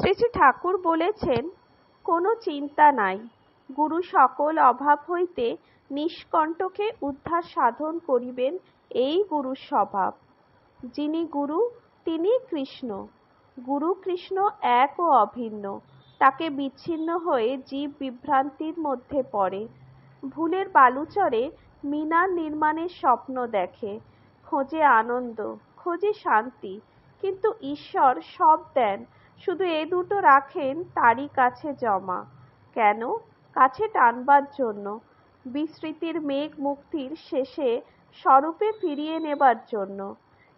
শ্রী শ্রী ঠাকুর বলেছেন, কোনো চিন্তা নাই। গুরু সকল অভাব হইতে নিষ্কণ্টকে উদ্ধার সাধন করিবেন এই গুরুর স্বভাব। যিনি গুরু, তিনি কৃষ্ণ। গুরু কৃষ্ণ এক ও অভিন্ন। তাকে বিচ্ছিন্ন হয়ে জীব বিভ্রান্তির মধ্যে পড়ে। ভুলের বালুচরে মিনার নির্মাণের স্বপ্ন দেখে। খোঁজে আনন্দ, খোঁজে শান্তি, কিন্তু ঈশ্বর সব দেন শুধু এ দুটো রাখেন তারই কাছে জমা। কেন? কাছে টানবার জন্য। বিস্মৃতির মেঘ মুক্তির শেষে স্বরূপে ফিরিয়ে নেবার জন্য।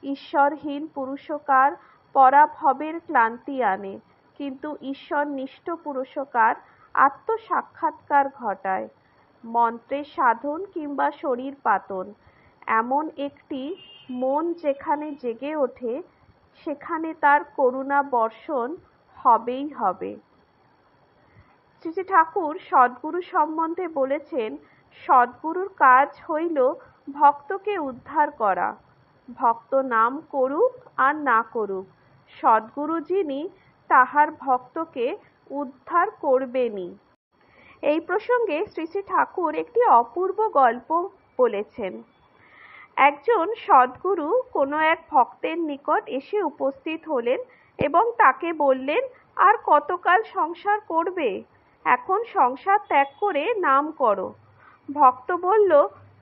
ঈশ্বরহীন পুরুষকার পরাভবের ক্লান্তি আনে, কিন্তু ঈশ্বর নিষ্ঠ পুরুষকার আত্মসাক্ষাৎকার ঘটায়। মন্ত্রের সাধন কিংবা শরীর পাতন, এমন একটি মন যেখানে জেগে ওঠে সেখানে তার করুণা বর্ষণ হবেই হবে। শ্রী শ্রী ঠাকুর সদ্গুরু সম্বন্ধে বলেছেন, সদ্গুরুর কাজ হইল ভক্তকে উদ্ধার করা। ভক্ত নাম করুক আর না করুক, সদ্গুরু যিনি, তাহার ভক্তকে উদ্ধার করবেনই। এই প্রসঙ্গে শ্রী শ্রী ঠাকুর একটি অপূর্ব গল্প বলেছেন। একজন সদ্গুরু কোনো এক ভক্তের নিকট এসে উপস্থিত হলেন এবং তাকে বললেন, আর কতকাল সংসার করবে? এখন সংসার ত্যাগ করে নাম করো। ভক্ত বলল,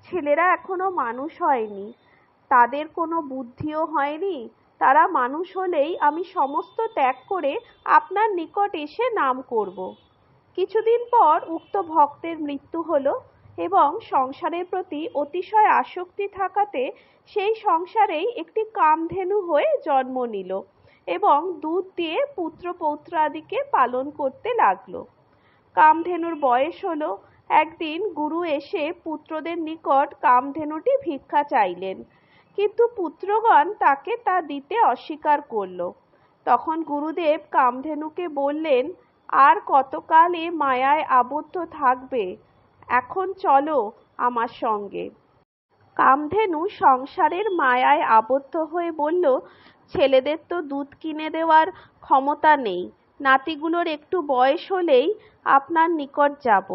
ছেলেরা এখনও মানুষ হয়নি। তাদের কোনো বুদ্ধিও হয়নি। তারা মানুষ হলেই আমি সমস্ত ত্যাগ করে আপনার নিকট এসে নাম করব। কিছুদিন পর উক্ত ভক্তের মৃত্যু হলো। এবং সংসারের প্রতি অতিশয় আসক্তি থাকাতে সেই সংসারেই একটি কামধেনু হয়ে জন্ম নিল এবং দুধ দিয়ে পুত্র পৌত্রাদিকে পালন করতে লাগল। কামধেনুর বয়স হলো, একদিন গুরু এসে পুত্রদের নিকট কামধেনুটি ভিক্ষা চাইলেন, কিন্তু পুত্রগণ তাকে তা দিতে অস্বীকার করল। তখন গুরুদেব কামধেনুকে বললেন, আর কতকাল এ মায়ায় আবদ্ধ থাকবে? এখন চলো আমার সঙ্গে। কামধেনু সংসারের মায়ায় আবদ্ধ হয়ে বলল, ছেলেদের তো দুধ কিনে দেওয়ার ক্ষমতা নেই। নাতিগুলোর একটু বয়স হলেই আপনার নিকট যাব।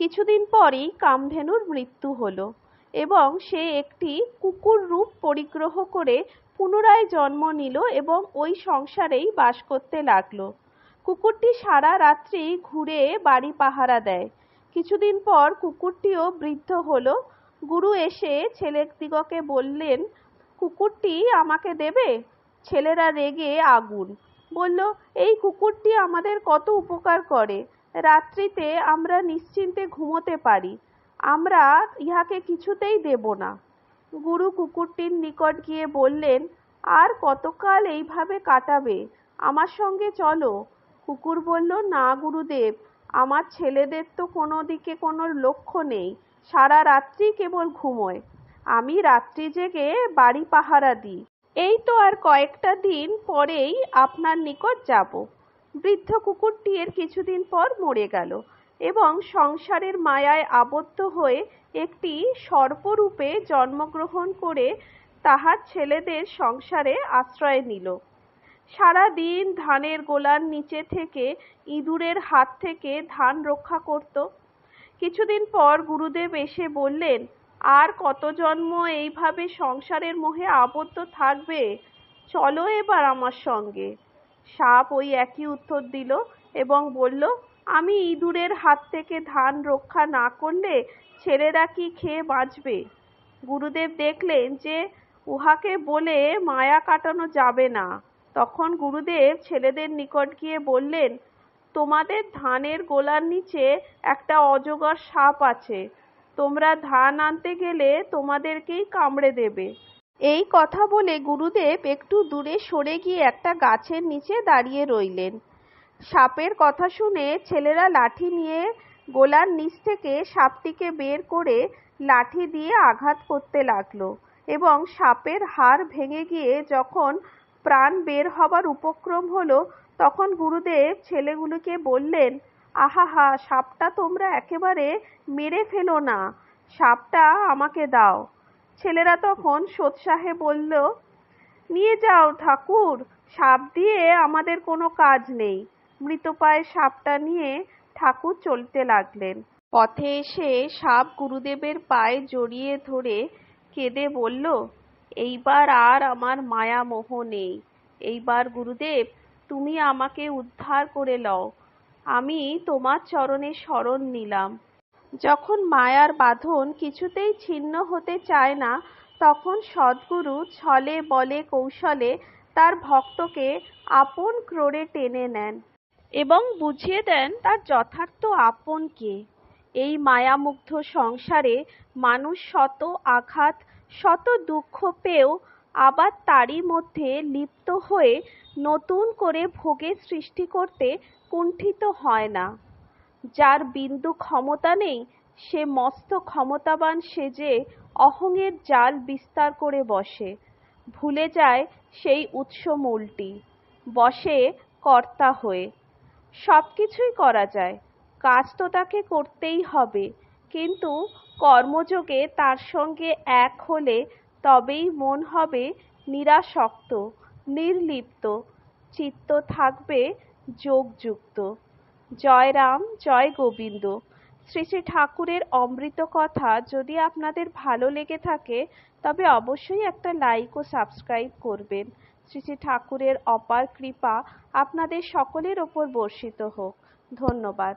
কিছুদিন পরেই কামধেনুর মৃত্যু হলো এবং সে একটি কুকুর রূপ পরিগ্রহ করে পুনরায় জন্ম নিল এবং ওই সংসারেই বাস করতে লাগল। কুকুরটি সারা রাত্রি ঘুরে বাড়ি পাহারা দেয়। কিছুদিন পর কুকুরটিও বৃদ্ধ হল। গুরু এসে ছেলেদিগকে বললেন, কুকুরটি আমাকে দেবে? ছেলেরা রেগে আগুন। বলল, এই কুকুরটি আমাদের কত উপকার করে। রাত্রিতে আমরা নিশ্চিন্তে ঘুমোতে পারি। আমরা ইহাকে কিছুতেই দেব না। গুরু কুকুরটির নিকট গিয়ে বললেন, আর কতকাল এইভাবে কাটাবে? আমার সঙ্গে চলো। কুকুর বলল, না, গুরুদেব। আমার ছেলেদের তো কোনো দিকে কোনো লক্ষ্য নেই। সারা রাত্রি কেবল ঘুমোয়। আমি রাত্রি জেগে বাড়ি পাহারা দিই। এই তো আর কয়েকটা দিন পরেই আপনার নিকট যাব। বৃদ্ধ কুকুরটি এর কিছুদিন পর মরে গেল এবং সংসারের মায়ায় আবদ্ধ হয়ে একটি সর্পরূপে জন্মগ্রহণ করে তাহার ছেলেদের সংসারে আশ্রয় নিল। সারা দিন ধানের গোলার নিচে থেকে ইঁদুরের হাত থেকে ধান রক্ষা করত। কিছুদিন পর গুরুদেব এসে বললেন, আর কত জন্ম এইভাবে সংসারের মোহে আবদ্ধ থাকবে? চলো এবার আমার সঙ্গে। সাপ ওই একই উত্তর দিল এবং বলল, আমি ইঁদুরের হাত থেকে ধান রক্ষা না করলে ছেলেরা কি খেয়ে বাঁচবে? গুরুদেব দেখলেন যে উহাকে বলে মায়া কাটানো যাবে না। তখন গুরুদেব ছেলেদের নিকট গিয়ে বললেন, তোমাদের ধানের গোলার নিচে একটা অজগর সাপ আছে। তোমরা ধান আনতে গেলে তোমাদেরকেই কামড়ে দেবে। এই কথা বলে গুরুদেব একটু দূরে সরে গিয়ে একটা গাছের নিচে দাঁড়িয়ে রইলেন। সাপের কথা শুনে ছেলেরা লাঠি নিয়ে গোলার নিচ থেকে সাপটিকে বের করে লাঠি দিয়ে আঘাত করতে লাগল এবং সাপের হাড় ভেঙে গিয়ে যখন প্রাণ বের হবার উপক্রম হলো, তখন গুরুদেব ছেলেগুলোকে বললেন আহাহা সাপটা তোমরা একেবারে মেরে ফেলো না, সাপটা আমাকে দাও। ছেলেরা তখন সোৎসাহে বলল, নিয়ে যাও ঠাকুর, সাপ দিয়ে আমাদের কোনো কাজ নেই। মৃতপায় সাপটা নিয়ে ঠাকুর চলতে লাগলেন। পথে এসে সাপ গুরুদেবের পায়ে জড়িয়ে ধরে কেঁদে বলল এইবার আর আমার মায়া মোহ নেই। এইবার গুরুদেব, তুমি আমাকে উদ্ধার করে লও। আমি তোমার চরণে শরণ নিলাম। যখন মায়ার বাঁধন কিছুতেই ছিন্ন হতে চায় না, তখন সদ্গুরু ছলে বলে কৌশলে তার ভক্তকে আপন ক্রোড়ে টেনে নেন এবং বুঝিয়ে দেন তার যথার্থ আপন কে। এই মায়ামুগ্ধ সংসারে মানুষ শত আঘাত শত দুঃখ পেয়েও আবার তারই মধ্যে লিপ্ত হয়ে নতুন করে ভোগের সৃষ্টি করতে কুণ্ঠিত হয় না। যার বিন্দু ক্ষমতা নেই, সে মস্ত ক্ষমতাবান সেজে অহংয়ের জাল বিস্তার করে বসে। ভুলে যায় সেই উৎস মূলটি বসে কর্তা হয়ে। সব কিছুই করা যায়। কাজ তো তাকে করতেই হবে, কিন্তু কর্মযোগে তার সঙ্গে এক হলে তবেই মন হবে নিরাসক্ত, নির্লিপ্ত, চিত্ত থাকবে যোগযুক্ত। জয় রাম জয় গোবিন্দ। শ্রী শ্রী ঠাকুরের অমৃত কথা যদি আপনাদের ভালো লেগে থাকে, তবে অবশ্যই একটা লাইক ও সাবস্ক্রাইব করবেন। শ্রী শ্রী ঠাকুরের অপার কৃপা আপনাদের সকলের ওপর বর্ষিত হোক। ধন্যবাদ।